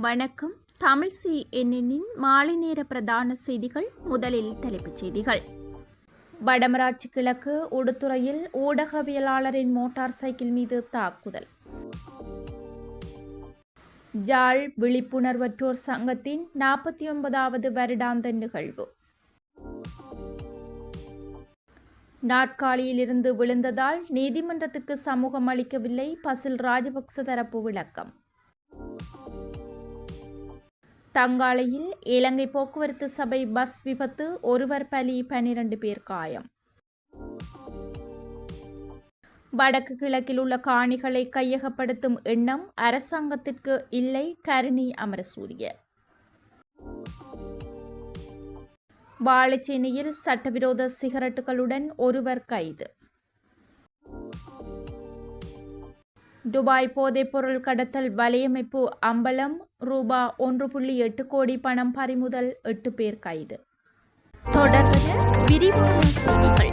வணக்கம். தமிழ் சி என்னின் மாலை நேர பிரதான செய்திகள் முதலில் தலைப்புச் செய்திகள். வடமராட்சி கிழக்கு உடுத்துறையில் ஊடகவியலாளரின் மோட்டார் சைக்கிள் மீது தாக்குதல். ஜாழ் விழிப்புணர்வற்றோர் சங்கத்தின் நாற்பத்தி ஒன்பதாவது வருடாந்த நிகழ்வு. நாட்காலியிலிருந்து விழுந்ததால் நீதிமன்றத்துக்கு சமூகம் அளிக்கவில்லை பசில் ராஜபக்ச தரப்பு விளக்கம். தங்காலையில் இலங்கை போக்குவரத்து சபை பஸ் விபத்து ஒருவர் பலி பனிரண்டு பேர் காயம். வடக்கு கிழக்கில் உள்ள காணிகளை கையகப்படுத்தும் எண்ணம் அரசாங்கத்திற்கு இல்லை கருணி அமரசூரிய. வாழைச்சேனையில் சட்டவிரோத சிகரெட்டுகளுடன் ஒருவர் கைது. துபாய் போதைப்பொருள் கடத்தல் வலையமைப்பு அம்பலம் ரூபா ஒன்று புள்ளி எட்டு கோடி பணம் பறிமுதல் எட்டு பேர் கைது. தொடர்வது விரிவான செய்திகள்.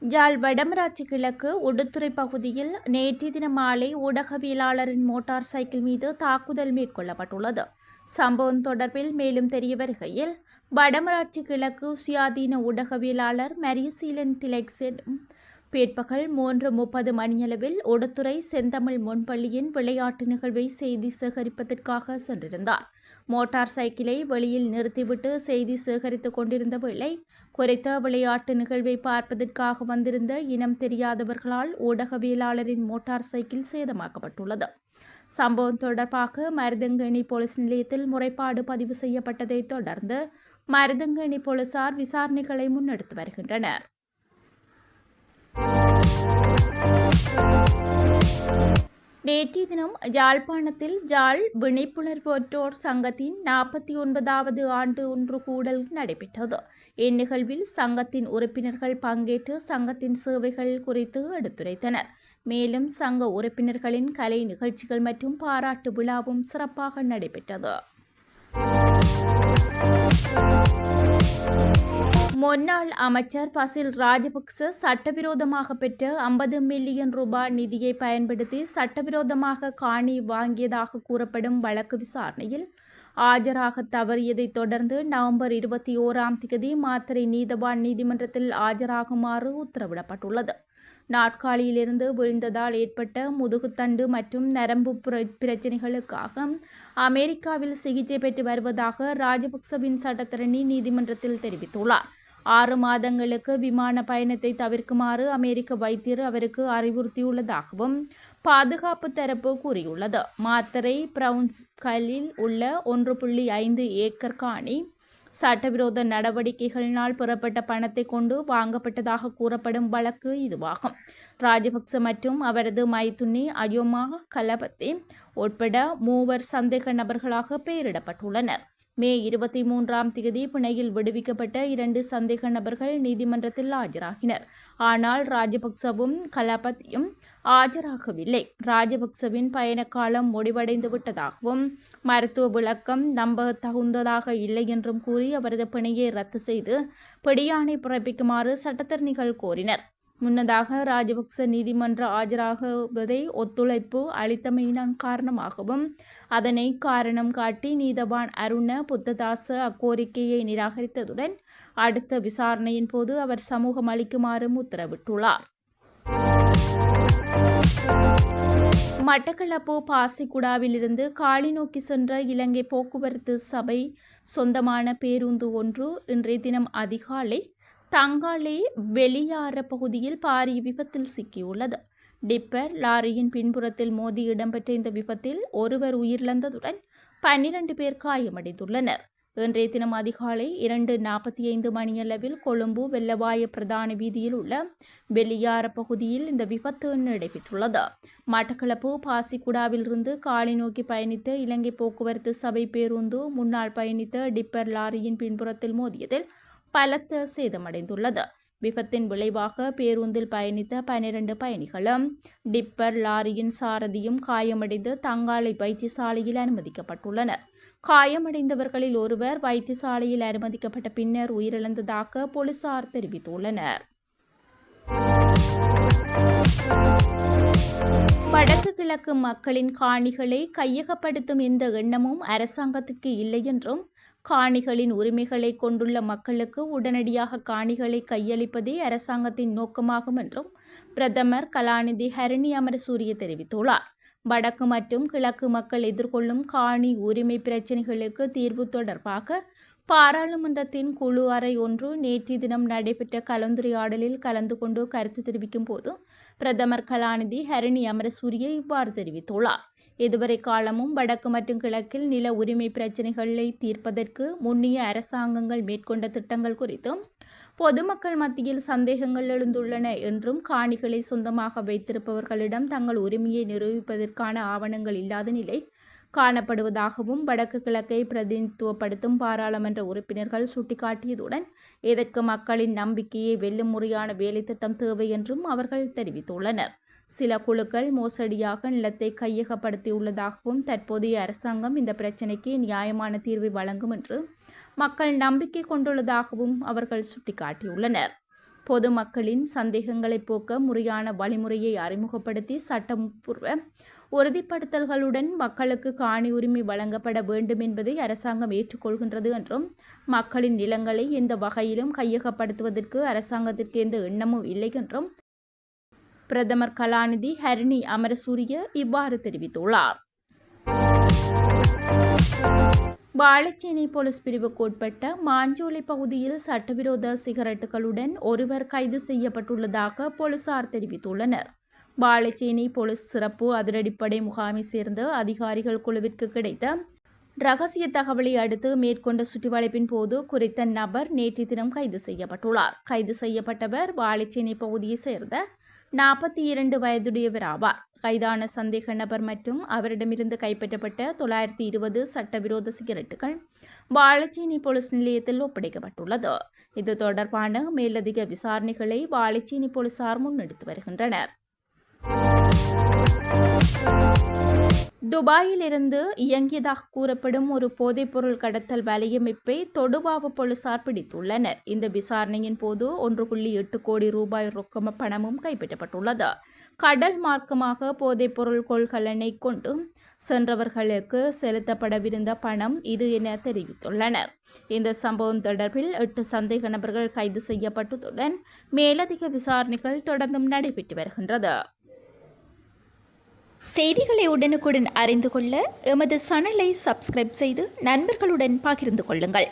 யாழ் வடமராட்சி கிழக்கு உடுத்துறை பகுதியில் நேற்றைய தின மாலை ஊடகவியலாளரின் மோட்டார் சைக்கிள் மீது தாக்குதல் மேற்கொள்ளப்பட்டுள்ளது. சம்பவம் தொடர்பில் மேலும் தெரிய வருகையில் வடமராட்சி கிழக்கு சுயாதீன ஊடகவியலாளர் மரியசீலன் திலெக்ஸின் பிற்பகல் மூன்று முப்பது மணியளவில் ஒடுத்துறை செந்தமிழ் முன்பள்ளியின் விளையாட்டு நிகழ்வை செய்தி சேகரிப்பதற்காக சென்றிருந்தார். மோட்டார் சைக்கிளை வெளியில் நிறுத்திவிட்டு செய்தி சேகரித்துக் கொண்டிருந்த வேளை குறித்த விளையாட்டு நிகழ்வை பார்ப்பதற்காக வந்திருந்த இனம் தெரியாதவர்களால் ஊடகவியலாளரின் மோட்டார் சைக்கிள் சேதமாக்கப்பட்டுள்ளது. சம்பவம் தொடர்பாக மருதங்கணி போலீஸ் நிலையத்தில் முறைப்பாடு பதிவு செய்யப்பட்டதைத் தொடர்ந்து மருதங்கணி போலீசார் விசாரணைகளை முன்னெடுத்து வருகின்றனர். நேற்றைய தினம் யாழ்ப்பாணத்தில் ஜாழ் விழிப்புணர்வோற்றோர் சங்கத்தின் நாற்பத்தி ஒன்பதாவது ஆண்டு ஒன்று கூடல் நடைபெற்றது. இந்நிகழ்வில் சங்கத்தின் உறுப்பினர்கள் பங்கேற்று சங்கத்தின் சேவைகள் குறித்து எடுத்துரைத்தனர். மேலும் சங்க உறுப்பினர்களின் கலை நிகழ்ச்சிகள் மற்றும் பாராட்டு விழாவும் சிறப்பாக நடைபெற்றது. முன்னாள் அமைச்சர் பசில் ராஜபக்ச சட்டவிரோதமாக பெற்ற ஐம்பது மில்லியன் ரூபாய் நிதியை பயன்படுத்தி சட்டவிரோதமாக காணி வாங்கியதாக கூறப்படும் வழக்கு விசாரணையில் ஆஜராக தவறியதைத் தொடர்ந்து நவம்பர் இருபத்தி ஓராம் தேதி மாத்திரை நீதவான் நீதிமன்றத்தில் ஆஜராகுமாறு உத்தரவிடப்பட்டுள்ளது. நாட்காலியிலிருந்து விழுந்ததால் ஏற்பட்ட முதுகுத்தண்டு மற்றும் நரம்பு பிரச்சினைகளுக்காக அமெரிக்காவில் சிகிச்சை பெற்று வருவதாக ராஜபக்சவின் சட்டத்தரணி நீதிமன்றத்தில் தெரிவித்துள்ளார். ஆறு மாதங்களுக்கு விமான பயணத்தை தவிர்க்குமாறு அமெரிக்க வைத்தியர் அவருக்கு அறிவுறுத்தியுள்ளதாகவும் பாதுகாப்பு தரப்பு கூறியுள்ளது. மாத்தரை பிரவுன்ஸ்கலில் உள்ள ஒன்று புள்ளி ஐந்து ஏக்கர் காணி சட்டவிரோத நடவடிக்கைகளினால் பெறப்பட்ட பணத்தை கொண்டு வாங்கப்பட்டதாக கூறப்படும் வழக்கு இதுவாகும். ராஜபக்ச மற்றும் அவரது மைத்துனி அயோமா கலபத்தே உட்பட மூவர் சந்தேக நபர்களாக பெயரிடப்பட்டுள்ளனர். மே இருபத்தி மூன்றாம் தேதி பிணையில் விடுவிக்கப்பட்ட இரண்டு சந்தேக நபர்கள் நீதிமன்றத்தில் ஆஜராகினர். ஆனால் ராஜபக்சவும் கலாபத்தியும் ஆஜராகவில்லை. ராஜபக்சவின் பயணக்காலம் முடிவடைந்து விட்டதாகவும் மருத்துவ விளக்கம் நம்ப தகுந்ததாக இல்லை என்றும் கூறி அவரது பிணையை ரத்து செய்து பிடியாணை பிறப்பிக்குமாறு சட்டத்தரணிகள் கோரினர். முன்னதாக ராஜபக்ச நீதிமன்ற ஆஜராகுவதை ஒத்துழைப்பு அளித்தமையினான் காரணமாகவும் அதனை காரணம் காட்டி நீதவான் அருண புத்ததாச அக்கோரிக்கையை நிராகரித்ததுடன் அடுத்த விசாரணையின் போது அவர் சமூகம் அளிக்குமாறும் உத்தரவிட்டுள்ளார். மட்டக்களப்பு பாசிக்குடாவிலிருந்து காலி நோக்கி சென்ற இலங்கை போக்குவரத்து சபை சொந்தமான பேருந்து ஒன்று இன்றைய தினம் அதிகாலை தங்காலே வெளியாற பகுதியில் பாரிய விபத்தில் சிக்கியுள்ளது. டிப்பர் லாரியின் பின்புறத்தில் மோதி இடம்பெற்ற இந்த விபத்தில் ஒருவர் உயிரிழந்ததுடன் பன்னிரண்டு பேர் காயமடைந்துள்ளனர். இன்றைய தினம் அதிகாலை இரண்டு நாற்பத்தி ஐந்து மணியளவில் கொழும்பு வெள்ளவாய பிரதான வீதியில் உள்ள வெளியார பகுதியில் இந்த விபத்து நடைபெற்றுள்ளது. மட்டக்களப்பு பாசிக்குடாவிலிருந்து காலை நோக்கி பயணித்த இலங்கை போக்குவரத்து சபை பேருந்து முன்னாள் பயணித்த டிப்பர் லாரியின் பின்புறத்தில் மோதியதில் பலத்த சேதமடைந்துள்ளது. விபத்தின் விளைவாக பேருந்தில் பயணித்த பனிரெண்டு பயணிகளும் டிப்பர் லாரியின் சாரதியும் காயமடைந்து தங்காலை வைத்தியசாலையில் அனுமதிக்கப்பட்டுள்ளனர். காயமடைந்தவர்களில் ஒருவர் வைத்தியசாலையில் அனுமதிக்கப்பட்ட பின்னர் உயிரிழந்ததாக போலீசார் தெரிவித்துள்ளனர். வடக்கு கிழக்கு மக்களின் காணிகளை கையகப்படுத்தும் எந்த எண்ணமும் அரசாங்கத்திற்கு இல்லை என்றும் காணிகளின் உரிமைகளை கொண்டுள்ள மக்களுக்கு உடனடியாக காணிகளை கையளிப்பதே அரசாங்கத்தின் நோக்கமாகும் என்றும் பிரதமர் கலாநிதி ஹரணி அமரசூரிய தெரிவித்துள்ளார். வடக்கு மற்றும் கிழக்கு மக்கள் எதிர்கொள்ளும் காணி உரிமை பிரச்சினைகளுக்கு தீர்வு தொடர்பாக பாராளுமன்றத்தின் குழு அறை ஒன்று நேற்று தினம் நடைபெற்ற கலந்துரையாடலில் கலந்து கொண்டு கருத்து தெரிவிக்கும் போது பிரதமர் கலாநிதி ஹரணி அமரசூரிய இவ்வாறு தெரிவித்துள்ளார். இதுவரை காலமும் வடக்கு மற்றும் கிழக்கில் நில உரிமை பிரச்சினைகளை தீர்ப்பதற்கு முன்னிய அரசாங்கங்கள் மேற்கொண்ட திட்டங்கள் குறித்தும் பொதுமக்கள் மத்தியில் சந்தேகங்கள் எழுந்துள்ளன என்றும் காணிகளை சொந்தமாக வைத்திருப்பவர்களிடம் தங்கள் உரிமையை நிரூபிப்பதற்கான ஆவணங்கள் இல்லாத நிலை காணப்படுவதாகவும் வடக்கு கிழக்கை பிரதிநிதித்துவப்படுத்தும் பாராளுமன்ற உறுப்பினர்கள் சுட்டிக்காட்டியதுடன் இதற்கு மக்களின் நம்பிக்கையை வெல்லும் முறையான வேலைத்திட்டம் தேவை என்றும் அவர்கள் தெரிவித்துள்ளனர். சில குழுக்கள் மோசடியாக நிலத்தை கையகப்படுத்தியுள்ளதாகவும் தற்போதைய அரசாங்கம் இந்த பிரச்சினைக்கு நியாயமான தீர்வை வழங்கும் என்று மக்கள் நம்பிக்கை கொண்டுள்ளதாகவும் அவர்கள் சுட்டிக்காட்டியுள்ளனர். பொதுமக்களின் சந்தேகங்களை போக்க முறையான வழிமுறையை அறிமுகப்படுத்தி சட்டப்பூர்வ உறுதிப்படுத்தல்களுடன் மக்களுக்கு காணி உரிமை வழங்கப்பட வேண்டும் என்பதை அரசாங்கம் ஏற்றுக்கொள்கின்றது என்றும் மக்களின் நிலங்களை எந்த வகையிலும் கையகப்படுத்துவதற்கு அரசாங்கத்திற்கு எந்த எண்ணமும் இல்லை என்றும் பிரதமர் கலாநிதி ஹரிணி அமரசூரிய இவ்வாறு தெரிவித்துள்ளார். வாழைச்சேனை போலீஸ் பிரிவுக்கு உட்பட்ட மாஞ்சோலை பகுதியில் சட்டவிரோத சிகரெட்டுகளுடன் ஒருவர் கைது செய்யப்பட்டுள்ளதாக போலீசார் தெரிவித்துள்ளனர். வாழைச்சேனை போலீஸ் சிறப்பு அதிரடிப்படை முகாமை சேர்ந்த அதிகாரிகள் குழுவிற்கு கிடைத்த ரகசிய தகவலை அடுத்து மேற்கொண்ட சுற்றிவளைப்பின் போது குறித்த நபர் நேற்று தினம் கைது செய்யப்பட்டுள்ளார். கைது செய்யப்பட்டவர் வாழைச்சேனை பகுதியைச் சேர்ந்த நாற்பத்தி இரண்டு வயதுடையவர் ஆவார் கைதான சந்தேக நபர் மற்றும் அவரிடமிருந்து கைப்பற்றப்பட்ட தொள்ளாயிரத்தி இருபது சட்டவிரோத சிகரெட்டுகள் வாழைச்சேனி போலீஸ் நிலையத்தில் ஒப்படைக்கப்பட்டுள்ளது. இது தொடர்பான மேலதிக விசாரணைகளை வாழைச்சேனி போலீசார் முன்னெடுத்து வருகின்றனர். துபாயிலிருந்து இயங்கியதாக கூறப்படும் ஒரு போதைப்பொருள் கடத்தல் வலையமைப்பை தொடுபாவ போலீசார் பிடித்துள்ளனர். இந்த விசாரணையின் போது ஒன்று புள்ளி எட்டு கோடி ரூபாய் ரொக்கம பணமும் கைப்பற்றப்பட்டுள்ளது. கடல் மார்க்கமாக போதைப்பொருள் கொள்கலனை கொண்டு சென்றவர்களுக்கு செலுத்தப்படவிருந்த பணம் இது என தெரிவித்துள்ளனர். இந்த சம்பவம் தொடர்பில் எட்டு சந்தேக நபர்கள் கைது செய்யப்பட்டதுடன் மேலதிக விசாரணைகள் தொடர்ந்தும் நடைபெற்று வருகின்றது. செய்திகளை உடனுக்குடன் அறிந்து கொள்ள எமது சேனலை சப்ஸ்கிரைப் செய்து நண்பர்களுடன் பகிர்ந்து கொள்ளுங்கள்.